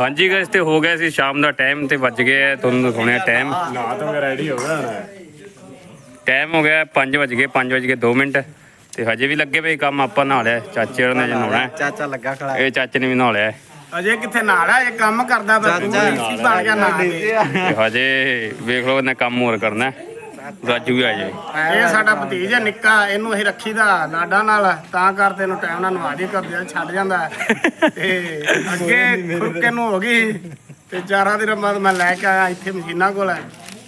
ਹਾਂਜੀ ਗਾਇਸ ਤੇ ਹੋ ਗਿਆ ਸੀ ਸ਼ਾਮ ਦਾ ਟਾਈਮ ਤੇ ਵੱਜ ਗਿਆ ਤੁਹਾਨੂੰ ਦਿਖਾਉਣੇ ਟਾਈਮ ਨਾ ਤਾਂ ਮੈਂ ਰੈਡੀ ਹੋ ਗਿਆ ਟਾਈਮ ਹੋ ਗਿਆ 5 ਵਜ ਗਏ 5 ਵਜ ਗਏ 2 ਮਿੰਟ ਤੇ ਹਜੇ ਵੀ ਲੱਗੇ ਪਏ ਕੰਮ ਆਪਾਂ ਨਹਾ ਲਿਆ ਚਾਚੇ ਹੋਰਾਂ ਨੇ ਜੇ ਨਹਾਉਣਾ। ਚਾਚਾ ਲੱਗਾ ਖੜਾ ਇਹ ਚਾਚੇ ਨੇ ਵੀ ਨਹਾ ਲਿਆ। ਅਜੇ ਕਿੱਥੇ ਨਾਲ ਆ ਇਹ ਕੰਮ ਕਰਦਾ ਸੀ ਬਣ ਗਿਆ। ਤੇ ਹਜੇ ਵੇਖ ਲਓ ਇਹਨੇ ਕੰਮ ਹੋਰ ਕਰਨਾ ਹੈ। ਰਾਜੂ ਵੀ ਆ ਜਾਏ ਇਹ ਸਾਡਾ ਭਤੀਜ ਹੈ ਨਿੱਕਾ, ਇਹਨੂੰ ਅਸੀਂ ਰੱਖੀਦਾ ਲਾਡਾ ਨਾਲ, ਤਾਂ ਕਰਦੇ ਇਹਨੂੰ ਟਾਈਮ ਨਾਲ ਨਵਾ ਦੀ ਕਰਦੇ ਛੱਡ ਜਾਂਦਾ ਹੈ। ਤੇ ਅੱਗੇ ਖੁਰਕੇ ਨੂੰ ਹੋ ਗਈ, ਤੇ ਚਾਰਾਂ ਦਿਨ ਬਾਅਦ ਮੈਂ ਲੈ ਕੇ ਆਇਆ, ਇੱਥੇ ਮਸ਼ੀਨਾਂ ਕੋਲ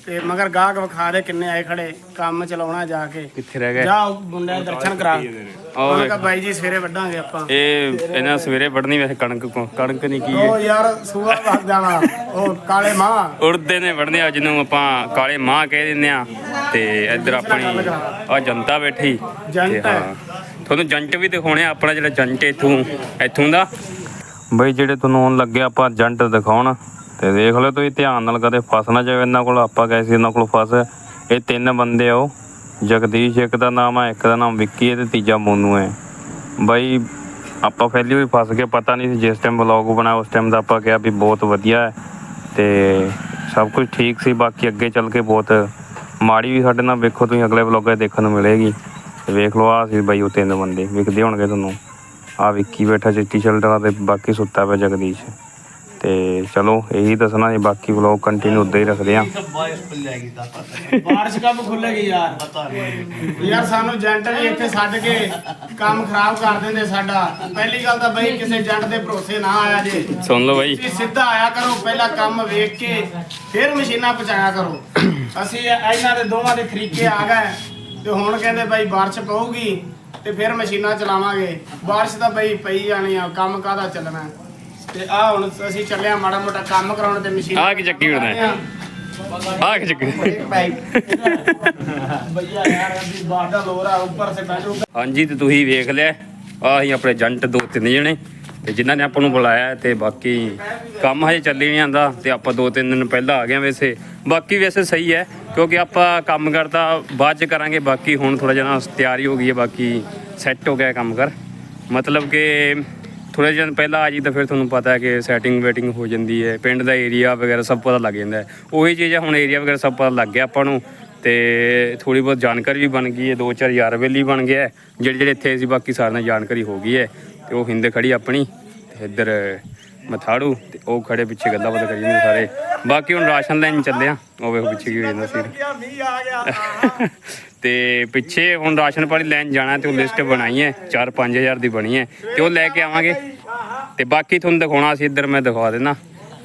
ਤੇ ਮਗਰ ਗਾਹਕ ਵਿਖਾ ਦੇ ਕਿੰਨੇ ਆਏ ਖੜੇ ਕੰਮ ਚਲਾਉਣਾ ਜਾ ਕੇ। ਕਿੱਥੇ ਰਹਿ ਗਏ? ਜਾ ਉਹ ਮੁੰਡਿਆਂ ਦੇ ਦਰਸ਼ਨ ਕਰਾ। ਵੇਖ। ਕਾ ਬਾਈ ਜੀ ਸਵੇਰੇ ਵੱਢਾਂਗੇ ਆਪਾਂ। ਇਹ ਇਹਨਾਂ ਸਵੇਰੇ ਵੜਨੀ ਵੈਸੇ ਕਣਕ ਕੋ ਕਣਕ ਨਹੀਂ ਕੀ ਉਹ ਯਾਰ ਸੂਆ ਵੱਢ ਜਾਣਾ। ਉਹ ਕਾਲੇ ਮਾਂ। ਉੜਦੇ ਨੇ ਵੜਨੇ ਆ ਜਿਹਨੂੰ ਆਪਾਂ ਕਾਲੇ ਮਾਂ ਕਹਿ ਦਿੰਦੇ ਆ। ਤੇ ਇੱਧਰ ਆਪਣੀ ਆ ਜਨਤਾ ਬੈਠੀ। ਤੇ ਜੰਟ ਹੈ। ਹਾਂ, ਤੁਹਾਨੂੰ ਜੰਟ ਵੀ ਦਿਖਾਉਣੇ ਆ ਆਪਣਾ ਜਿਹੜਾ ਜੰਟ ਇੱਥੋਂ ਇੱਥੋਂ ਦਾ। ਬਈ ਜਿਹੜੇ ਤੁਹਾਨੂੰ ਹੁਣ ਲੱਗੇ ਆਪਾਂ ਜੰਟ ਦਿਖਾਉਣ। ਤੇ ਦੇਖ ਲਿਓ ਤੁਸੀਂ ਧਿਆਨ ਨਾਲ ਕਦੇ ਫਸ ਨਾ ਜਾਵੇ ਇਹਨਾਂ ਕੋਲ, ਆਪਾਂ ਗਏ ਸੀ ਇਹਨਾਂ ਕੋਲ ਫਸ। ਇਹ ਤਿੰਨ ਬੰਦੇ ਆ ਉਹ। ਜਗਦੀਸ਼ ਇੱਕ ਦਾ ਨਾਮ ਆ, ਇੱਕ ਦਾ ਨਾਮ ਵਿੱਕੀ ਹੈ ਤੇ ਤੀਜਾ ਮੋਨੂ ਹੈ ਬਾਈ ਆਪਾਂ ਪਹਿਲੀ ਵਾਰ ਫਸ ਕੇ ਪਤਾ ਨਹੀਂ ਸੀ ਜਿਸ ਟਾਈਮ ਵਲੌਗ ਬਣਾਇਆ, ਉਸ ਟਾਈਮ ਦਾ ਆਪਾਂ ਕਿਹਾ ਵੀ ਬਹੁਤ ਵਧੀਆ ਹੈ। ਤੇ ਸਭ ਕੁਝ ਠੀਕ ਸੀ, ਬਾਕੀ ਅੱਗੇ ਚੱਲ ਕੇ ਬਹੁਤ ਮਾੜੀ ਵੀ ਸਾਡੇ ਨਾਲ ਵੇਖੋ, ਤੁਸੀਂ ਅਗਲੇ ਵਲੌਗਾਂ 'ਚ ਦੇਖਣ ਨੂੰ ਮਿਲੇਗੀ। ਤੇ ਵੇਖ ਲਓ ਆ ਸੀ ਬਾਈ ਉਹ ਤਿੰਨ ਬੰਦੇ ਵਿਕਦੇ ਹੋਣਗੇ ਤੁਹਾਨੂੰ। ਆ ਵਿੱਕੀ ਬੈਠਾ, ਚਿੱਟੀ ਸ਼ਰਟ ਵਾਲਾ ਤੇ ਬਾਕੀ ਸੁੱਤਾ ਪਿਆ ਜਗਦੀਸ਼। ਤੇ ਚਲੋ ਇਹੀ ਦੱਸਣਾ ਜੀ ਬਾਕੀ ਵਲੌਗ ਕੰਟੀਨਿਊ ਉਦਾਂ ਹੀ ਰੱਖਦੇ ਆ ਬਾਰਿਸ਼ ਕਬ ਖੁੱਲੇਗੀ ਯਾਰ? ਯਾਰ ਸਾਨੂੰ ਏਜੰਟ ਵੀ ਇੱਥੇ ਛੱਡ ਕੇ ਕੰਮ ਖਰਾਬ ਕਰ ਦਿੰਦੇ ਸਾਡਾ। ਪਹਿਲੀ ਗੱਲ ਤਾਂ ਬਈ ਕਿਸੇ ਏਜੰਟ ਦੇ ਭਰੋਸੇ ਨਾ ਆਇਆ ਜੇ। ਸੁਣ ਲਓ ਬਾਈ। ਤੁਸੀਂ ਸਿੱਧਾ ਆਇਆ ਕਰੋ ਪਹਿਲਾਂ ਕੰਮ ਵੇਖ ਕੇ ਫਿਰ ਮਸ਼ੀਨਾਂ ਪਹੁੰਚਾਇਆ ਕਰੋ। ਅਸੀਂ ਇਹਨਾਂ ਦੇ ਦੋਵਾਂ ਦੇ ਤਰੀਕੇ ਆ ਗਏ। ਤੇ ਹੁਣ ਕਹਿੰਦੇ ਬਾਈ ਬਾਰਿਸ਼ ਪਊਗੀ ਤੇ ਫਿਰ ਮਸ਼ੀਨਾਂ ਚਲਾਵਾਂਗੇ। ਬਾਰਿਸ਼ ਤਾਂ ਬਈ ਪਈ ਜਾਣੀ ਆ ਕੰਮ ਕਾਹਦਾ ਚੱਲਣਾ? ਤੇ ਆ ਹੁਣ ਅਸੀਂ ਚੱਲਿਆ ਮਾੜਾ ਮੋਟਾ ਕੰਮ ਕਰਾਉਣ ਤੇ ਮਸ਼ੀਨ ਆਹ ਕੀ ਚੱਕੀ ਉੜਦਾ ਹੈ? ਆ। ਕਿ ਚੱਕ ਭਈਆ ਯਾਰ ਅਭੀ ਬਾਹਰ ਦਾ ਲੋਰਾ ਉੱਪਰ ਸੇ ਬੈਠੋ ਹਾਂਜੀ ਤੇ ਤੁਸੀਂ ਵੇਖ ਲਿਆ ਆਹ ਆਪਣੇ ਏਜੰਟ ਦੋ ਤਿੰਨ ਜਣੇ ਤੇ ਜਿਨ੍ਹਾਂ ਨੇ ਆਪਾਂ ਨੂੰ ਬੁਲਾਇਆ ਤੇ ਬਾਕੀ ਕੰਮ ਹਜੇ ਚੱਲੀ ਨਹੀਂ ਆਂਦਾ ਤੇ ਆਪਾਂ ਦੋ ਤਿੰਨ ਦਿਨ ਪਹਿਲਾਂ ਆ ਗਏ ਹਾਂ ਵੈਸੇ। ਬਾਕੀ ਵੈਸੇ ਸਹੀ ਹੈ ਕਿਉਂਕਿ ਆਪਾਂ ਕੰਮ ਕਰਦਾ ਬਾਅਦ ਚ ਕਰਾਂਗੇ ਬਾਕੀ ਹੁਣ ਥੋੜਾ ਜਿਹਾ ਨਾ ਤਿਆਰੀ ਹੋ ਗਈ ਹੈ ਬਾਕੀ ਸੈੱਟ ਹੋ ਗਿਆ ਕੰਮ ਕਰ ਮਤਲਬ ਕਿ ਥੋੜੇ ਦਿਨ ਪਹਿਲਾਂ ਆ ਜੀ ਤਾਂ ਫਿਰ ਤੁਹਾਨੂੰ ਪਤਾ ਹੈ ਕਿ ਸੈਟਿੰਗ ਵੇਟਿੰਗ ਹੋ ਜਾਂਦੀ ਹੈ, ਪਿੰਡ ਦਾ ਏਰੀਆ ਵਗੈਰਾ ਸਭ ਪਤਾ ਲੱਗ ਜਾਂਦਾ ਹੈ। ਉਹੀ ਚੀਜ਼ ਹੈ ਹੁਣ ਏਰੀਆ ਵਗੈਰਾ ਸਭ ਪਤਾ ਲੱਗ ਗਿਆ ਆਪਾਂ ਨੂੰ, ਤੇ ਥੋੜੀ ਬਹੁਤ ਜਾਣਕਾਰੀ ਵੀ ਬਣ ਗਈ ਹੈ, ਦੋ ਚਾਰ ਯਾਰ ਵੇਲੀ ਬਣ ਗਿਆ ਜਿਹੜੇ ਜਿਹੜੇ ਇੱਥੇ ਸੀ, ਬਾਕੀ ਸਾਰਿਆਂ ਨਾਲ ਜਾਣਕਾਰੀ ਹੋ ਗਈ ਹੈ, ਤੇ ਉਹ ਹਿੰਦ ਖੜੀ ਆਪਣੀ, ਤੇ ਇੱਧਰ ਮਥਾੜੂ ਤੇ ਉਹ ਖੜੇ ਪਿੱਛੇ ਗੱਲਾਂ ਬਾਤਾਂ ਕਰੀ ਜਾਂਦੇ ਸਾਰੇ। ਬਾਕੀ ਹੁਣ ਰਾਸ਼ਨ ਲੈਣ ਚੱਲੇ ਆ। ਉਹ ਵੇਖੋ ਪਿੱਛੇ ਕੀ ਹੋ ਜਾਂਦਾ ਸੀ। ਮੀਂਹ ਤੇ ਪਿੱਛੇ ਹੁਣ ਰਾਸ਼ਨ ਪਾਣੀ ਲੈਣ ਜਾਣਾ ਤੇ ਉਹ ਲਿਸਟ ਬਣਾਈ ਹੈ। 4-5000 ਦੀ ਬਣੀ ਹੈ। ਤੇ ਉਹ ਲੈ ਕੇ ਆਵਾਂਗੇ। ਤੇ ਬਾਕੀ ਤੁਹਾਨੂੰ ਦਿਖਾਉਣਾ ਸੀ, ਇੱਧਰ ਮੈਂ ਦਿਖਾ ਦੇਣਾ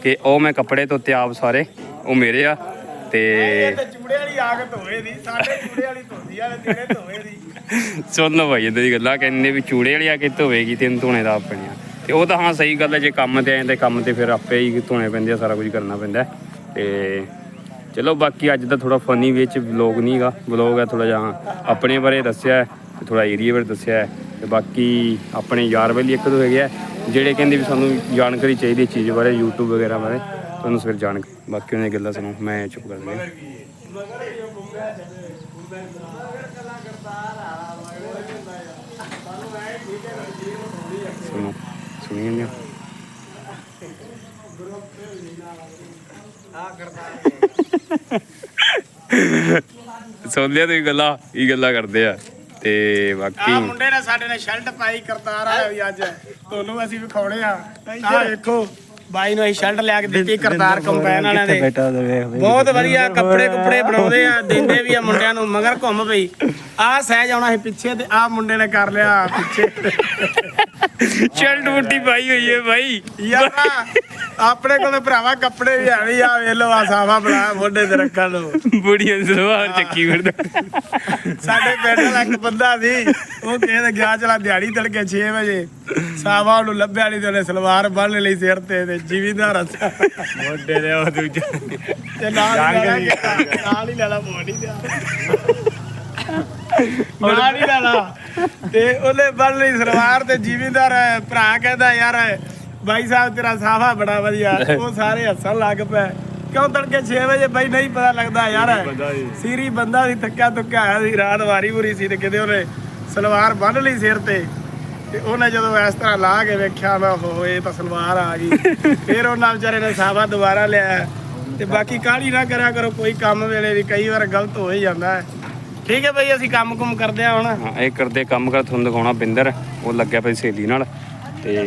ਕਿ ਉਹ ਮੈਂ ਕੱਪੜੇ ਧੋਤੇ ਆਪ ਸਾਰੇ। ਉਹ ਮੇਰੇ ਆ। ਤੇ ਤੇ ਚੂੜੇ ਵਾਲੀ ਆਗ ਧੋਏ ਦੀ ਸਾਡੇ ਚੂੜੇ ਵਾਲੀ ਧੋਦੀ ਵਾਲੇ ਤੇਰੇ ਧੋਏ ਦੀ ਸੁਣ ਲਓ ਭਾਈ ਇਦਾਂ ਗੱਲਾਂ ਕਹਿੰਦੇ ਵੀ ਚੂੜੇ ਵਾਲੀ ਆ ਕੇ ਧੋਵੇਗੀ ਤੈਨੂੰ ਧੋਣੇ ਦਾ ਆਪਣੀਆਂ ਤੇ ਉਹ ਤਾਂ ਹਾਂ ਸਹੀ ਗੱਲ ਹੈ, ਜੇ ਕੰਮ ਤੇ ਆਏ ਤੇ ਕੰਮ ਤੇ ਫਿਰ ਆਪੇ ਹੀ ਧੋਣੇ ਪੈਂਦੇ ਆ, ਸਾਰਾ ਕੁਝ ਕਰਨਾ ਪੈਂਦਾ ਹੈ। ਤੇ ਚਲੋ ਬਾਕੀ ਅੱਜ ਦਾ ਥੋੜਾ ਫਨੀ ਵਿੱਚ ਵਲੌਗ ਨਹੀਂਗਾ ਵਲੌਗ ਹੈ ਥੋੜਾ ਜਿਹਾ ਆਪਣੇ ਬਾਰੇ ਦੱਸਿਆ ਹੈ, ਤੇ ਥੋੜਾ ਏਰੀਆ ਬਾਰੇ ਦੱਸਿਆ ਹੈ। ਤੇ ਬਾਕੀ ਆਪਣੇ ਯਾਰ ਵੇਲੀ ਇੱਕ ਦੋ ਹੈਗੇ ਆ, ਜਿਹੜੇ ਕਹਿੰਦੇ ਵੀ ਸਾਨੂੰ ਜਾਣਕਾਰੀ ਚਾਹੀਦੀ ਹੈ ਚੀਜ਼ ਬਾਰੇ, YouTube ਵਗੈਰਾ ਬਾਰੇ, ਤੁਹਾਨੂੰ ਫਿਰ ਜਾਣ ਬਾਕੀ ਉਹਨਾਂ ਗੱਲਾਂ ਸੁਣੋ ਮੈਂ ਚੁੱਪ ਕਰ ਗਿਆ ਸੁਣੋ ਜਾਂਦੇ ਹੋ ਸੁਣ ਲਿਆ ਤੁਸੀਂ ਗੱਲਾਂ ਇਹ ਗੱਲਾਂ ਕਰਦੇ ਆ। ਤੇ ਆ ਬਾਕੀ ਮੁੰਡੇ ਨੇ ਸਾਡੇ ਨੇ ਸ਼ਰਟ ਪਾਈ ਕਰਤਾਰ ਆ ਵੀ ਅੱਜ। ਤੁਹਾਨੂੰ ਅਸੀਂ ਵਿਖਾਉਣੇ ਆ। ਆ ਵੇਖੋ ਬਾਈ ਨੂੰ ਅਸੀਂ ਸ਼ਰਟ ਲਿਆ ਕੇ ਦਿੱਤੀ ਕਰਤਾਰ ਕੰਪੈਨ ਵਾਲਿਆਂ ਦੇ ਬੈਠਾ ਤੇ ਵੇਖ ਬਹੁਤ ਵਧੀਆ ਕੱਪੜੇ ਕੁਪੜੇ ਬਣਾਉਂਦੇ ਆ ਦਿੰਦੇ ਵੀ ਆ ਮੁੰਡਿਆਂ ਨੂੰ ਮਗਰ ਘੁੰਮ ਪਈ। ਆ ਸਹਿਜ ਆਉਣਾ ਸੀ ਪਿੱਛੇ ਤੇ ਆ ਮੁੰਡੇ ਨੇ ਕਰ ਲਿਆ ਪਿੱਛੇ। ਸ਼ਰਟ ਮੁੱਟੀ ਪਾਈ ਹੋਈ ਹੈ ਭਾਈ ਯਾਰ ਆਪਣੇ ਕੋਲ ਭਰਾਵਾ ਕੱਪੜੇ ਵੀ ਆ ਵੀ ਆ ਵੇਖ ਲੋ ਆ ਸਾਫਾ ਬਣਾ ਮੋਢੇ ਤੇ ਰੱਖਣ ਨੂੰ ਬੁੜੀਆਂ ਸਲਵਾਰ ਚੱਕੀ ਫਿਰਦਾ। ਸਾਡੇ ਪਿੰਡ ਦਾ ਇੱਕ ਬੰਦਾ ਸੀ ਉਹ ਕਹਿੰਦਾ ਗਿਆ ਚਲਾ ਦਿਹਾੜੀ ਤੜਕੇ 6 ਵਜੇ। ਸਾਵਾ ਨੂੰ ਲੱਭਿਆ ਨਹੀਂ ਤੇ ਉਹਨੇ ਸਲਵਾਰ ਬੰਨ ਲਈ ਸਿਰ ਤੇ ਤੇ ਜੀਵੀਦਾਰ ਹੱਸਾ ਮੋਢੇ ਦੇ ਉਹ ਦੂਜਾ। ਤੇ ਨਾਲ ਹੀ ਲੈਣਾ ਮੋੜੀ ਤੇ ਨਾਲ ਹੀ ਲੈਣਾ ਤੇ ਉਹਨੇ ਬੰਨ ਲਈ ਸਲਵਾਰ ਤੇ ਜੀਵੀਦਾਰ ਭਰਾ ਕਹਿੰਦਾ ਯਾਰ ਬਾਈ ਸਾਹਿਬ ਤੇਰਾ ਸਾਫਾ ਬੜਾ ਵਧੀਆ। ਉਹ ਸਾਰੇ ਹੱਸਣ ਲੱਗ ਪਏ। ਕਿਉਂ ਤੜਕੇ 6 ਵਜੇ ਬਾਈ ਨਹੀਂ ਪਤਾ ਲੱਗਦਾ ਯਾਰ ਸੀਰੀ ਬੰਦਾ ਸੀ। ਥੱਕਿਆ ਤੁੱਕਿਆ ਆਇਆ ਸੀ ਰਾਤ ਵਾਰੀ ਵੂਰੀ ਸੀ ਤੇ ਕਿਤੇ ਉਹਨੇ ਸਲਵਾਰ ਬੰਨ ਲਈ ਸਿਰ ਤੇ। ਤੇ ਉਹਨੇ ਜਦੋਂ ਇਸ ਤਰ੍ਹਾਂ ਲਾ ਕੇ ਵੇਖਿਆ ਮੈਂ ਇਹ ਤਾਂ ਸਲਵਾਰ ਆ ਗਈ। ਫਿਰ ਉਹਨਾਂ ਵਿਚਾਰੇ ਨੇ ਸਾਫਾ ਦੁਬਾਰਾ ਲਿਆ। ਤੇ ਬਾਕੀ ਕਾਹਲੀ ਨਾ ਕਰਿਆ ਕਰੋ ਕੋਈ ਕੰਮ ਵੇਲੇ ਵੀ ਕਈ ਵਾਰ ਗਲਤ ਹੋ ਹੀ ਜਾਂਦਾ ਹੈ। ਠੀਕ ਹੈ ਬਈ, ਅਸੀਂ ਕੰਮ ਕੁਮ ਕਰਦੇ ਆ ਹੁਣ। ਹਾਂ, ਇਹ ਕਰਦੇ ਕੰਮ ਕਰ, ਤੁਹਾਨੂੰ ਦਿਖਾਉਣਾ ਬਿੰਦਰ। ਉਹ ਲੱਗਿਆ ਪਿਆ ਸਹੇਲੀ ਨਾਲ। ਤੇ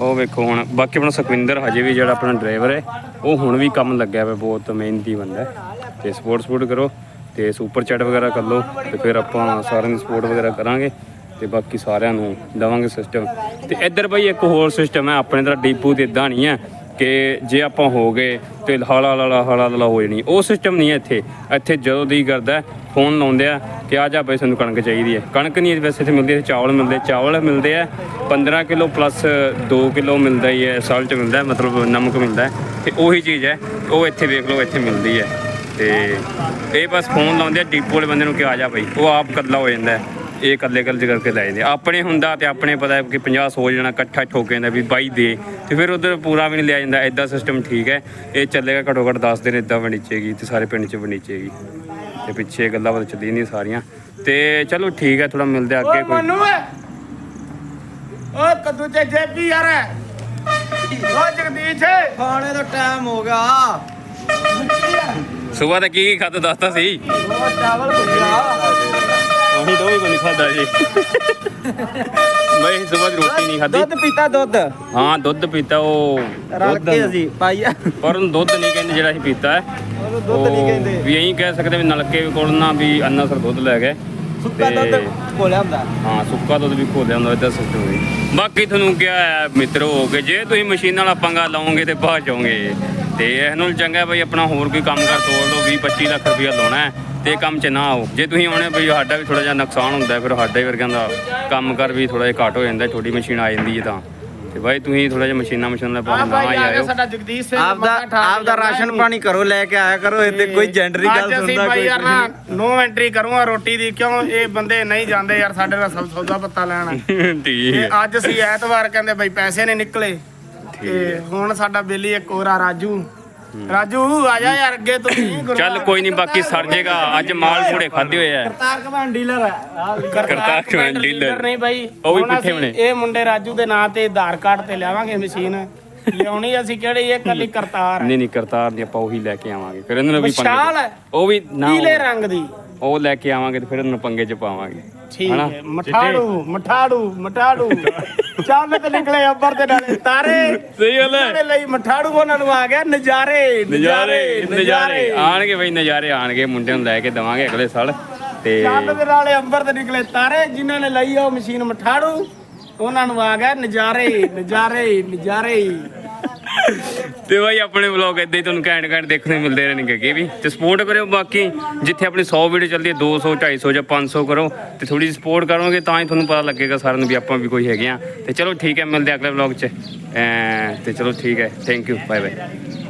ਉਹ ਵੇਖੋ ਹੁਣ, ਬਾਕੀ ਆਪਣਾ ਸੁਖਵਿੰਦਰ ਹਜੇ ਵੀ ਜਿਹੜਾ ਆਪਣਾ ਡਰਾਈਵਰ ਹੈ, ਉਹ ਹੁਣ ਵੀ ਕੰਮ ਲੱਗਿਆ ਪਿਆ, ਬਹੁਤ ਮਿਹਨਤੀ ਬੰਦਾ ਹੈ। ਤੇ ਸਪੋਰਟ ਸਪੋਰਟ ਕਰੋ, ਤੇ ਸੁਪਰ ਚੈਟ ਵਗੈਰਾ ਕਰ ਲਓ, ਤੇ ਫਿਰ ਆਪਾਂ ਸਾਰਿਆਂ ਦੀ ਸਪੋਰਟ ਵਗੈਰਾ ਕਰਾਂਗੇ। ਤੇ ਬਾਕੀ ਸਾਰਿਆਂ ਨੂੰ ਦਵਾਂਗੇ ਸਿਸਟਮ ਤੇ ਇੱਧਰ ਬਈ ਇੱਕ ਹੋਰ ਸਿਸਟਮ ਹੈ, ਆਪਣੇ ਤਰ੍ਹਾਂ ਡੀਪੂ ਤੇ ਇਦਾਂ ਨਹੀਂ ਹੈ। ਕਿ ਜੇ ਆਪਾਂ ਹੋ ਗਏ ਤੇ ਹਾਲਾ ਲਾਲਾ ਹਾਲਾ ਲਾਲਾ ਹੋ ਜਾਣੀ ਉਹ ਸਿਸਟਮ ਨਹੀਂ ਹੈ ਇੱਥੇ। ਇੱਥੇ ਜਦੋਂ ਦੀ ਕਰਦਾ ਫੋਨ ਲਾਉਂਦੇ ਆ ਕਿ ਆ ਜਾ ਬਈ ਸਾਨੂੰ ਕਣਕ ਚਾਹੀਦੀ ਹੈ। ਕਣਕ ਨਹੀਂ ਵੈਸੇ ਇੱਥੇ ਮਿਲਦੀ ਹੈ ਚਾਵਲ ਮਿਲਦੇ। ਚਾਵਲ ਮਿਲਦੇ ਆ 15 ਕਿਲੋ ਪਲੱਸ 2 ਕਿਲੋ ਮਿਲਦਾ ਹੀ ਹੈ ਸਾਲਟ ਮਿਲਦਾ, ਮਤਲਬ ਨਮਕ ਮਿਲਦਾ ਹੈ। ਤੇ ਉਹੀ ਚੀਜ਼ ਹੈ, ਉਹ ਇੱਥੇ ਵੇਖ ਲਓ, ਇੱਥੇ ਮਿਲਦੀ ਹੈ। ਤੇ ਇਹ ਬਸ ਫੋਨ ਲਾਉਂਦੇ ਆ ਡੀਪੋ ਵਾਲੇ ਬੰਦੇ ਨੂੰ ਕਿ ਆ ਜਾ ਬਈ, ਉਹ ਆਪ ਕੱਲਾ ਹੋ ਜਾਂਦਾ ਇਹ ਇਕੱਲੇ ਇਕੱਲੇ ਕਰਕੇ ਲੈ ਜਾਂਦੇ। ਆਪਣੇ ਹੁੰਦਾ ਤੇ ਆਪਣੇ ਪਤਾ ਹੈ ਕਿ 50 ਸੌ ਜਣਾ ਇਕੱਠਾ ਠੋਕ ਜਾਂਦਾ ਵੀ ਬਾਈ ਦੇ। ਤੇ ਫਿਰ ਉਧਰ ਪੂਰਾ ਵੀ ਨਹੀਂ ਲਿਆ ਜਾਂਦਾ ਐਦਾਂ ਸਿਸਟਮ ਠੀਕ ਹੈ। ਇਹ ਚੱਲੇਗਾ ਘੱਟੋ ਘੱਟ 10 ਦਿਨ ਇਦਾਂ ਵਣੀਚੇਗੀ ਤੇ ਸਾਰੇ ਪਿੰਡ 'ਚ ਵਣੀਚੇਗੀ ਤੇ ਪਿੱਛੇ ਗੱਲਾਂ ਬਾਤਾਂ ਚੱਲੀ ਨਹੀਂ ਸਾਰੀਆਂ। ਤੇ ਚਲੋ ਠੀਕ ਹੈ ਥੋੜਾ ਮਿਲਦੇ ਅੱਗੇ ਕੋਈ ਓ ਕਦੂ ਤੇ ਜੇਬੀ ਯਾਰ। ਓ ਜਗਦੀਸ਼। ਖਾਣੇ ਦਾ ਟਾਈਮ ਹੋ ਗਿਆ। ਸਵੇਰ ਦਾ ਕੀ ਕੀ ਖਾਦਾ ਦੱਸਦਾ ਸੀ ਚਾਵਲ ਭੁੱਜਿਆ ਉਹੀ ਹੀ ਕੋਈ ਖਾਦਾ ਜੀ। ਮੈਂ ਸਵੇਰ ਰੋਟੀ ਨਹੀਂ ਖਾਦੀ ਦੁੱਧ ਪੀਤਾ ਦੁੱਧ? ਹਾਂ ਦੁੱਧ ਪੀਤਾ ਉਹ ਰਲ ਦੁੱਧ ਕੇ ਅਸੀਂ ਪਾਈਆ ਪਰ ਉਹਨੂੰ ਦੁੱਧ ਨਹੀਂ ਕਹਿੰਦੇ ਜਿਹੜਾ ਅਸੀਂ ਪੀਤਾ ਹੈ। ਉਹਨੂੰ ਦੁੱਧ ਨਹੀਂ ਉਹ ਕਹਿੰਦੇ। ਵੀ ਇਹੀ ਕਹਿ ਸਕਦੇ ਵੀ ਨਲਕੇ ਕੋਲ ਨਾ ਵੀ ਅੰਨਾ ਸਰ ਦੁੱਧ ਲੈ ਗਏ। ਸੁੱਕਾ ਤੇ- ਦੁੱਧ ਕੋਲਿਆ ਹੁੰਦਾ। ਹਾਂ ਸੁੱਕਾ ਦੁੱਧ ਵੀ ਖੋਲਿਆ ਹੁੰਦਾ ਇਦਾਂ ਸਿਸਟਮ ਹੋਈ ਬਾਕੀ ਤੁਹਾਨੂੰ ਕਿਹਾ ਹੈ ਮਿੱਤਰੋ ਕਿ ਜੇ ਤੁਸੀਂ ਮਸ਼ੀਨ ਨਾਲ ਪੰਗਾ ਲਾਓਗੇ ਤੇ ਬਾਹਰ ਜਾਓਗੇ ਤੇ ਇਹ ਨੂੰ ਚੰਗਾ ਬਈ ਆਪਣਾ ਹੋਰ ਕੋਈ ਕੰਮ ਕਰ ਤੋੜ ਲਓ 20 25 ਲੱਖ ਰੁਪਇਆ ਲਾਉਣਾ ਹੈ ਤੇ ਕੰਮ 'ਚ ਨਾ ਆਓ। ਜੇ ਤੁਸੀਂ ਆਉਣੇ ਬਈ ਸਾਡਾ ਵੀ ਥੋੜਾ ਜਿਹਾ ਨੁਕਸਾਨ ਹੁੰਦਾ ਫਿਰ ਸਾਡੇ ਵਰਗਿਆਂ ਦਾ ਕੰਮ ਕਰ ਵੀ ਥੋੜਾ ਜਿਹਾ ਘੱਟ ਹੋ ਜਾਂਦਾ ਛੋਟੀ ਮਸ਼ੀਨ ਆ ਜਾਂਦੀ ਹੈ ਤਾਂ। ਤੇ ਬਾਈ ਤੁਸੀਂ ਥੋੜਾ ਜਿਹਾ ਮਸ਼ੀਨਾਂ ਮਸ਼ੀਨਾਂ ਦਾ ਪਾਸ ਨਾ ਆਇਓ। ਸਾਡਾ ਜਗਦੀਸ਼ ਸਿੰਘ ਆਪਦਾ ਆਪਦਾ ਰਾਸ਼ਨ ਇਹਨੂੰ। ਪਾਣੀ ਘਰੋਂ ਲੈ ਕੇ ਆਇਆ ਕਰੋ ਇੱਥੇ ਕੋਈ ਜੈਂਡਰੀ ਗੱਲ ਸੁਣਦਾ ਭਾਈ ਕੋਈ। ਯਾਰ ਨਾ ਨੋ ਐਂਟਰੀ ਕਰੂੰਗਾ ਰੋਟੀ ਦੀ ਕਿਉਂ? ਇਹ ਬੰਦੇ ਨਹੀਂ ਜਾਂਦੇ ਯਾਰ ਸਾਡੇ ਨਾਲ ਸਭ ਸੌਦਾ ਪੱਤਾ ਲੈਣ। ਠੀਕ ਹੈ ਅੱਜ ਅਸੀਂ ਐਤਵਾਰ ਕਹਿੰਦੇ ਬਈ ਪੈਸੇ ਨਹੀਂ ਨਿਕਲੇ। ਤੇ ਹੁਣ ਸਾਡਾ ਬੇਲੀ ਇੱਕ ਹੋਰ ਆ ਰਾਜੂ। ਰਾਜੂ ਆ ਜਾ ਯਾਰ ਅੱਗੇ ਤੂੰ। ਚੱਲ ਕੋਈ ਨਹੀਂ ਬਾਕੀ ਸਰ ਜੇਗਾ। ਅੱਜ ਮਾਲ ਪੂੜੇ ਖਾਦੇ ਹੋਏ ਆ। ਕਰਤਾਰ ਕਮਾਨ ਡੀਲਰ ਹੈ ਕਰਤਾਰ ਕਮਾਂਡ ਡੀਲਰ ਨਹੀਂ ਬਾਈ। ਉਹ ਵੀ ਹੁਣ ਪਿੱਠੇ ਅਸੀਂ ਬਣੇ। ਇਹ ਮੁੰਡੇ ਰਾਜੂ ਦੇ ਨਾਂ ਤੇ ਆਧਾਰ ਕਾਰਡ ਤੇ ਲਿਆਵਾਂਗੇ ਮਸ਼ੀਨ। ਲਿਆਉਣੀ ਅਸੀਂ ਕਿਹੜੀ? ਇਹ ਕੱਲੀ ਕਰਤਾਰ ਨਹੀਂ ਨਹੀਂ ਕਰਤਾਰ ਦੀ ਆਪਾਂ ਉਹੀ ਲੈ ਕੇ ਆਵਾਂਗੇ। ਫਿਰ ਇਹਨਾਂ ਨੂੰ ਵੀ ਹੈ। ਉਹ ਵੀ ਨਾ ਨੀਲੇ ਰੰਗ ਦੀ। ਉਹ ਲੈ ਕੇ ਆਵਾਂਗੇ ਤੇ ਫਿਰ ਇਹਨਾਂ ਨੂੰ ਪੰਗੇ 'ਚ ਪਾਵਾਂਗੇ। ਠੀਕ ਹਨਾ? ਹੈ। ਮਠਾੜੂ ਮਠਾੜੂ ਮਠਾੜੂ। ਚੱਲ ਤੇ ਨਿਕਲੇ ਅੱਬਰ ਤੇ ਨਾਲੇ ਤਾਰੇ। ਸਹੀ ਗੱਲ ਹੈ। ਉਹਨਾਂ ਦੇ ਲਈ ਮਠਾੜੂ ਉਹਨਾਂ ਨੂੰ ਆ ਗਿਆ। ਨਜ਼ਾਰੇ ਨਜ਼ਾਰੇ ਨਜ਼ਾਰੇ ਆਣਗੇ ਬਈ ਨਜ਼ਾਰੇ ਆਣਗੇ। ਮੁੰਡਿਆਂ ਨੂੰ ਲੈ ਕੇ ਦਵਾਂਗੇ ਅਗਲੇ ਸਾਲ। ਤੇ ਚੱਲ ਦੇ ਨਾਲੇ ਅੰਬਰ ਤੇ ਨਿਕਲੇ ਤਾਰੇ। ਜਿਨ੍ਹਾਂ ਨੇ ਲਈ ਉਹ ਮਸ਼ੀਨ ਮਠਾੜੂ ਉਹਨਾਂ ਨੂੰ ਆ ਗਿਆ ਨਜ਼ਾਰੇ ਨਜ਼ਾਰੇ ਨਜ਼ਾਰੇ। ਤੇ ਬਾਈ ਆਪਣੇ ਵਲੌਗ ਇਦਾਂ ਹੀ ਤੁਹਾਨੂੰ ਘੈਂਟ ਘੈਂਟ ਦੇਖਣ ਨੂੰ ਮਿਲਦੇ ਰਹਿਣਗੇ, ਅੱਗੇ ਵੀ। ਤੇ ਸਪੋਰਟ ਕਰਿਓ, ਬਾਕੀ ਜਿੱਥੇ ਆਪਣੀ 100 ਵੀਡੀਓ ਚੱਲਦੀ ਹੈ 200 250 ਜਾਂ 500 ਕਰੋ। ਤੇ ਥੋੜੀ ਸਪੋਰਟ ਕਰੋਗੇ ਤਾਂ ਹੀ ਤੁਹਾਨੂੰ ਪਤਾ ਲੱਗੇਗਾ ਸਾਰਿਆਂ ਨੂੰ ਵੀ ਆਪਾਂ ਵੀ ਕੋਈ ਹੈਗੇ ਆ ਤੇ ਚਲੋ ਠੀਕ ਹੈ, ਮਿਲਦੇ ਅਗਲੇ ਵਲੌਗ 'ਚ। ਐਂ, ਤੇ ਚਲੋ ਠੀਕ ਹੈ ਥੈਂਕ ਯੂ ਬਾਏ ਬਾਏ